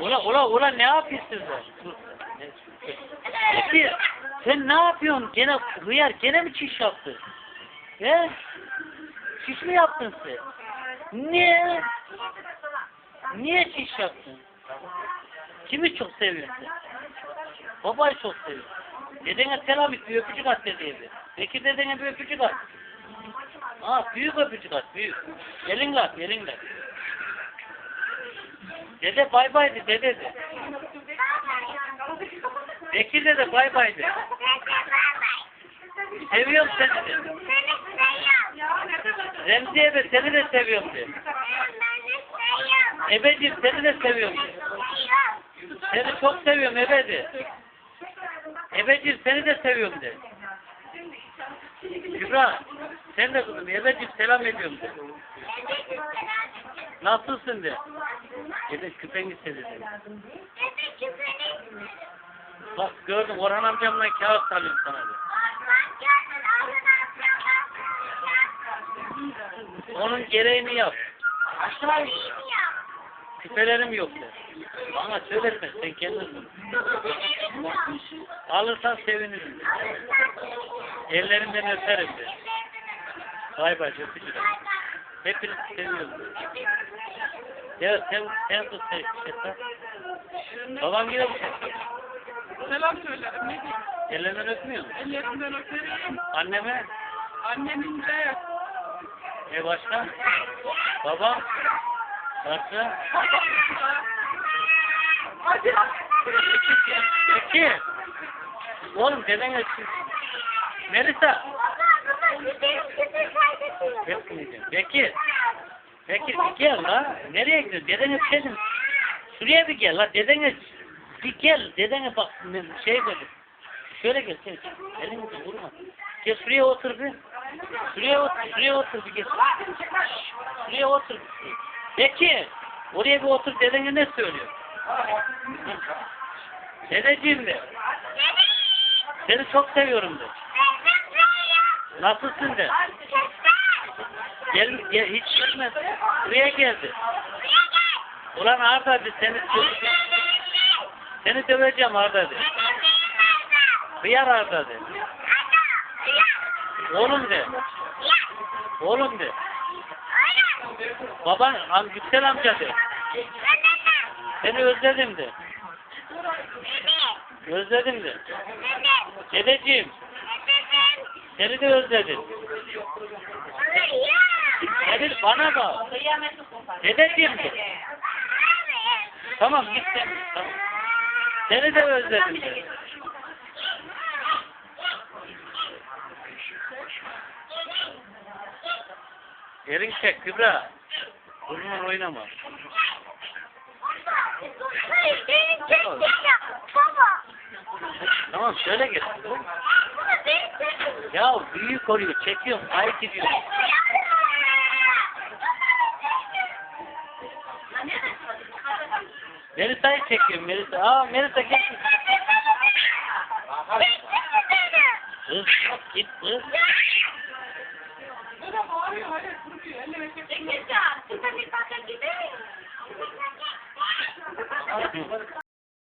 Ula ula ula ne yapıyorsun sen? Peki sen ne yapıyorsun? Gene hıyar gene mi çiş yaptın? He? Çiş mi yaptın sen? Niye? Niye çiş yaptın? Kimi çok seviyorsun? Babayı çok seviyorsun. Dedene selam et, bir öpücük at dedeye. Peki dedene bir öpücük at. Ha, büyük öpücük at, büyük. Elinle at, elinle. Dede bay bay de, dede de. Bekir dede bay bay de. Seviyorum seni de. Remzi ebe seni de seviyorum de. Ebeciğim seni de seviyorum de. Seni çok seviyorum ebe de. Ebeciğim seni de seviyorum de. Kübra sen de kızım ebeciğim selam ediyorum de. Nasılsın de. Ebe küpeni istedi de. Bak gördüm Orhan amcamla kağıt salıyorum sana de. Onun gereğini yap. Küpelerim yok de. Bana söyletme sen kendin. Alırsan sevinirim. Ellerinden öperim de. Bay bay öpücük. Hepinizi seviyorum. Ya sen sen tut sen sen. Babam yine bu Selam söylerim. Ne diyeyim? Ellerinden öpmüyor mu? Ellerinden öperim. Anneme Annemin de e başka? Babam başka? Hadi. Peki. Oğlum dedene Melisa. Bekmeyeceğim. Bekir. Bekir bir gel la. Nereye gidiyorsun? Dedene senin. Şuraya bir gel la. Dedene bir gel. Dedene bak şey dedi. Şöyle gel sen. Elini vurma. Gel şuraya otur bir. Şuraya otur. Şuraya otur bir gel. Şuraya otur. Bekir. Oraya bir otur. Dedene ne söylüyor? Dedeciğim de. Seni çok seviyorum de. Nasılsın de. Gel, gel hiç gelmez. Buraya geldi. Ulan Arda de seni seni döveceğim Arda de. Hıyar Arda de. Oğlum de. Oğlum de. Baban am Yüksel amca de. Seni özledim de. Özledim de. Dedeciğim seni de özledim. Seni bana bak. Dedeciğim de. Tamam git sen. Tamam. Seni de özledim de. Yerin çek Kübra. Bununla oynama. Tamam şöyle gel. Ya büyük oluyor. Çekiyorum. Ayıp gidiyor. Melisa'yı çekiyorum. Melisa. Aa Melisa gel. Kız git kız. Peki, ya, kita minta kayak gini.